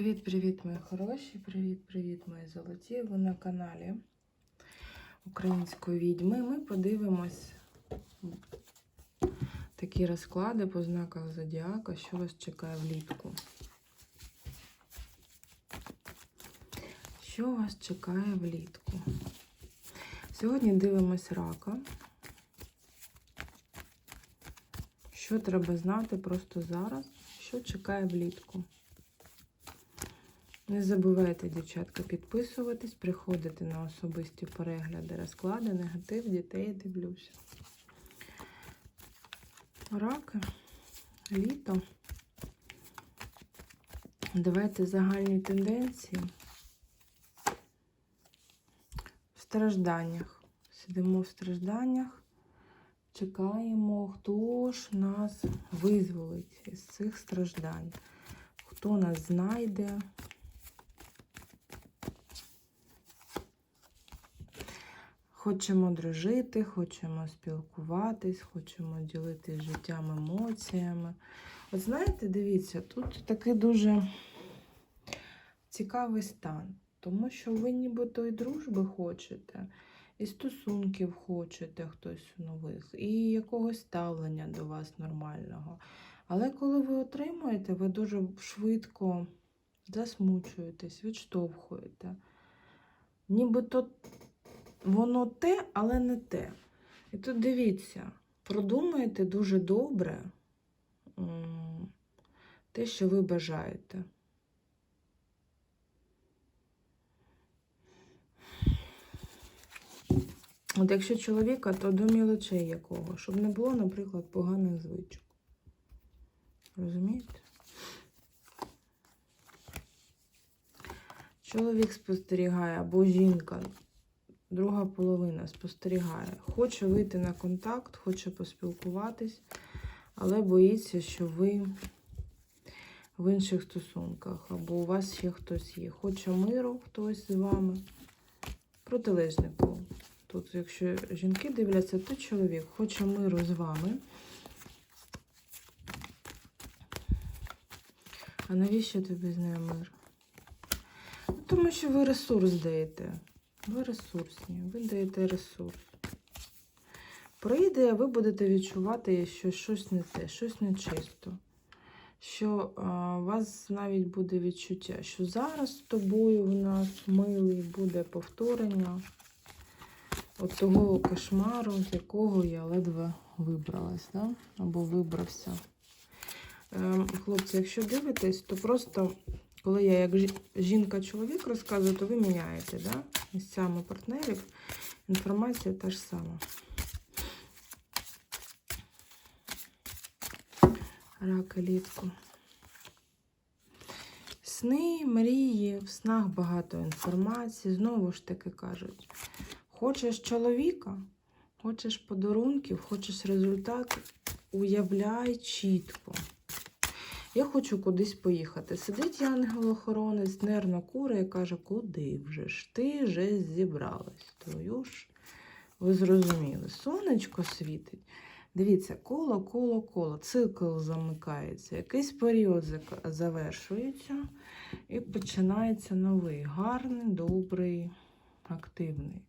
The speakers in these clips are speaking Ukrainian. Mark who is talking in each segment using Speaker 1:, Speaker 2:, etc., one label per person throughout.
Speaker 1: Привіт-привіт, мої хороші! Привіт-привіт, мої золоті! Ви на каналі Української відьми. Ми подивимось такі розклади по знаках Зодіака, що вас чекає влітку. Що вас чекає влітку? Сьогодні дивимось рака. Що треба знати просто зараз, що чекає влітку. Не забувайте, дівчатка, підписуватись, приходити на особисті перегляди, розклади, негатив, дітей дивлюся. Раки, літо. Давайте загальні тенденції. В стражданнях. Сидимо в стражданнях, чекаємо, хто ж нас визволить із цих страждань, хто нас знайде. Хочемо дружити, хочемо спілкуватись, хочемо ділитися життям, емоціями. От знаєте, дивіться, тут такий дуже цікавий стан, тому що ви нібито і дружби хочете, і стосунків хочете хтось нових, і якогось ставлення до вас нормального. Але коли ви отримуєте, ви дуже швидко засмучуєтесь, відштовхуєте. Нібито воно те, але не те. І тут дивіться, продумайте дуже добре те, що ви бажаєте. От якщо чоловіка, то до мілочей якого, щоб не було, наприклад, поганих звичок. Розумієте? Чоловік спостерігає або жінка друга половина спостерігає. Хоче вийти на контакт, хоче поспілкуватись, але боїться, що ви в інших стосунках, або у вас ще хтось є. Хоче миру хтось з вами. Протилежнику. Тут, якщо жінки дивляться, то чоловік хоче миру з вами. А навіщо тобі з нею мир? Тому що ви ресурс даєте. Ви ресурсні, ви даєте ресурс. Прийде, ви будете відчувати, що щось не те, щось нечисто. Що а, у вас навіть буде відчуття, що зараз з тобою в нас милий буде повторення от того кошмару, з якого я ледве вибралась, да? або вибрався. Ем, хлопці, якщо дивитесь, то просто коли я як жінка-чоловік розказую, то ви міняєте да? місцями партнерів. Інформація та ж сама. Раки літку. Сни, мрії, в снах багато інформації. Знову ж таки кажуть, хочеш чоловіка, хочеш подарунків, хочеш результат, уявляй чітко. Я хочу кудись поїхати. Сидить ангел-охоронець, нервно кури і каже, куди вже ж? Ти вже зібралась. Твою ж, ви зрозуміли, сонечко світить. Дивіться, коло, коло, коло. Цикл замикається, якийсь період завершується і починається новий, гарний, добрий, активний.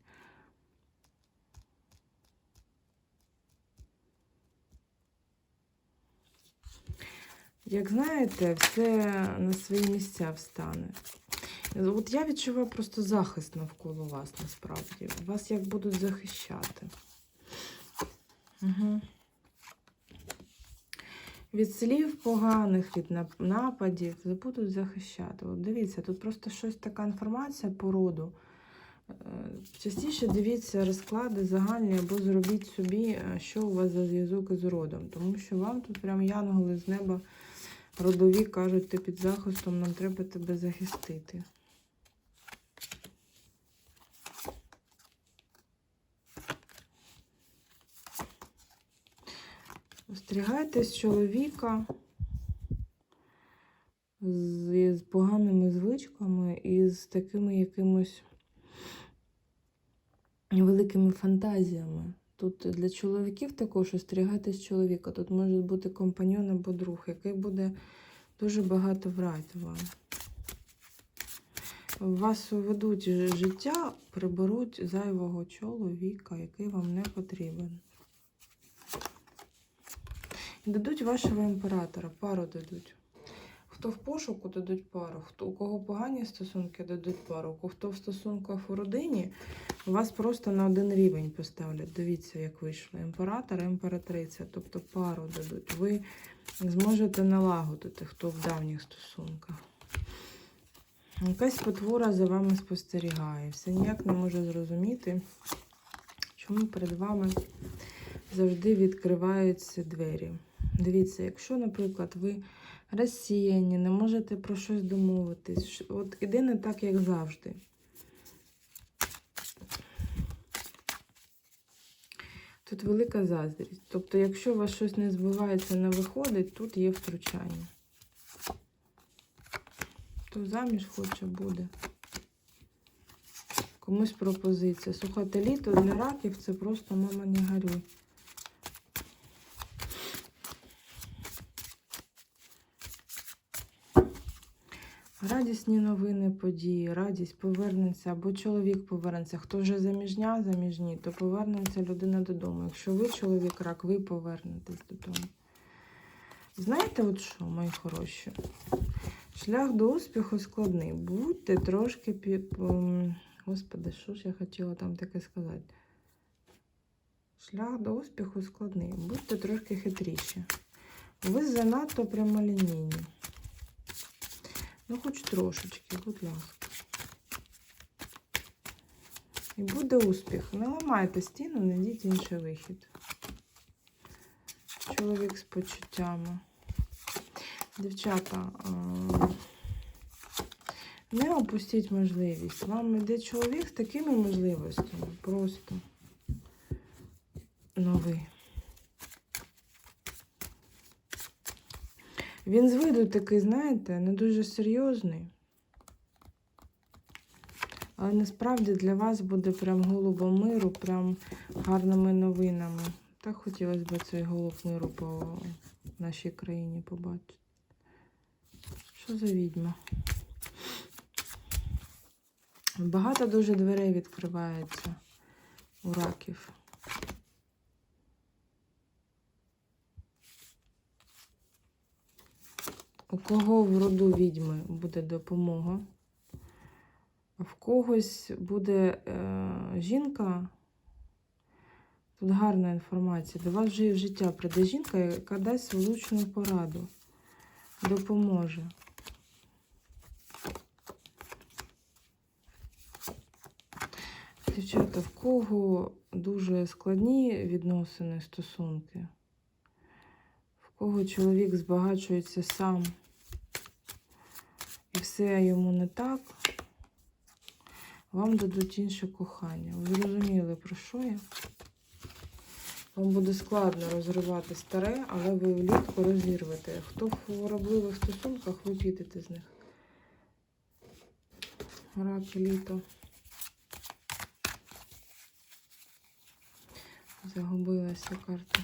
Speaker 1: Як знаєте, все на свої місця встане. От я відчуваю просто захист навколо вас насправді. Вас як будуть захищати. Угу. Від слів поганих, від нападів будуть захищати. От дивіться, тут просто щось така інформація по роду. Е, частіше дивіться розклади загальні або зробіть собі, е, що у вас за зв'язок із родом. Тому що вам тут прям янголи з неба родові кажуть, ти під захистом, нам треба тебе захистити. Остерігайтесь чоловіка з, з поганими звичками і з такими якимось великими фантазіями. Тут для чоловіків також остерігайтесь чоловіка. Тут може бути компаньон або друг, який буде дуже багато врати вам. Вас уведуть життя, приберуть зайвого чоловіка, який вам не потрібен. Дадуть вашого імператора, пару дадуть. Хто в пошуку дадуть пару, хто у кого погані стосунки дадуть пару, у хто в стосунках у родині, вас просто на один рівень поставлять. Дивіться, як вийшло. Імператор, імператриця, тобто пару дадуть. Ви зможете налагодити, хто в давніх стосунках. Якась потвора за вами спостерігає. Все ніяк не може зрозуміти, чому перед вами завжди відкриваються двері. Дивіться, якщо, наприклад, ви розсіяні, не можете про щось домовитись, от іде не так, як завжди. Тут велика заздрість. Тобто, якщо у вас щось не збувається, не виходить, тут є втручання. Хто заміж хоче, буде. Комусь пропозиція. Слухайте, літо для раків це просто мама не горюй. Радісні новини, події, радість повернеться, або чоловік повернеться. Хто вже заміжня, заміжні, то повернеться людина додому. Якщо ви чоловік рак, ви повернетесь додому. Знаєте, от що, мої хороші? Шлях до успіху складний. Будьте трошки під. ем, Господи, що ж я хотіла там таке сказати? Шлях до успіху складний. Будьте трошки хитріші. Ви занадто прямолінійні. Ну, хоч трошечки, будь ласка. І буде успіх. Не ламайте стіну, знайдіть інший вихід. Чоловік з почуттями. Дівчата, не опустіть можливість. Вам йде чоловік з такими можливостями. Просто новий. Він з виду такий, знаєте, не дуже серйозний. Але насправді для вас буде прям голубом миру, прям гарними новинами. Так хотілося б цей голуб миру по нашій країні побачити. Що за відьма? Багато дуже дверей відкривається у раків. У кого в роду відьми буде допомога, в когось буде е, жінка. Тут гарна інформація. До вас вже в життя прийде жінка, яка дасть влучну пораду, допоможе. Дівчата, в кого дуже складні відносини, стосунки, кого чоловік збагачується сам, і все йому не так, вам дадуть інше кохання. Ви зрозуміли, про що я? Вам буде складно розривати старе, але ви влітку розірвете. Хто в хворобливих стосунках, ви підете з них. Раки літо. Загубилася карта.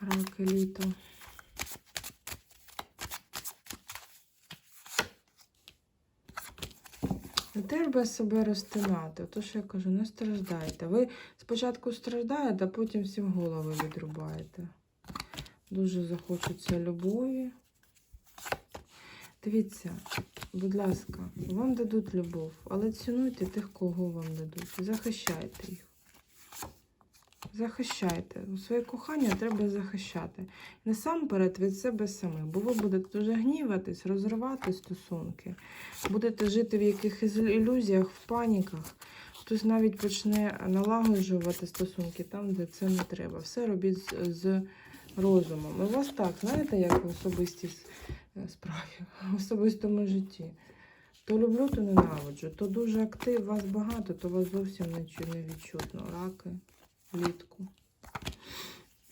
Speaker 1: Раки літо. Не треба себе розтинати. Отож я кажу, не страждайте. Ви спочатку страждаєте, а потім всім голови відрубаєте. Дуже захочеться любові. Дивіться, будь ласка, вам дадуть любов, але цінуйте тих, кого вам дадуть. Захищайте їх. Захищайте. Своє кохання треба захищати. Насамперед від себе самих, бо ви будете дуже гніватись, розривати стосунки, будете жити в якихось ілюзіях, в паніках. Хтось навіть почне налагоджувати стосунки там, де це не треба. Все робіть з, з розумом. У вас так, знаєте, як в особистій е, справі, в особистому житті. То люблю, то ненавиджу. То дуже актив, вас багато, то вас зовсім не відчутно. Раки влітку.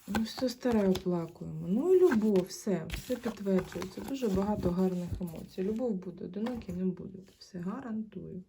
Speaker 1: Ну, все старе оплакуємо. Ну і любов, все, все підтверджується. Дуже багато гарних емоцій. Любов буде, одинокі не буде. Все гарантую.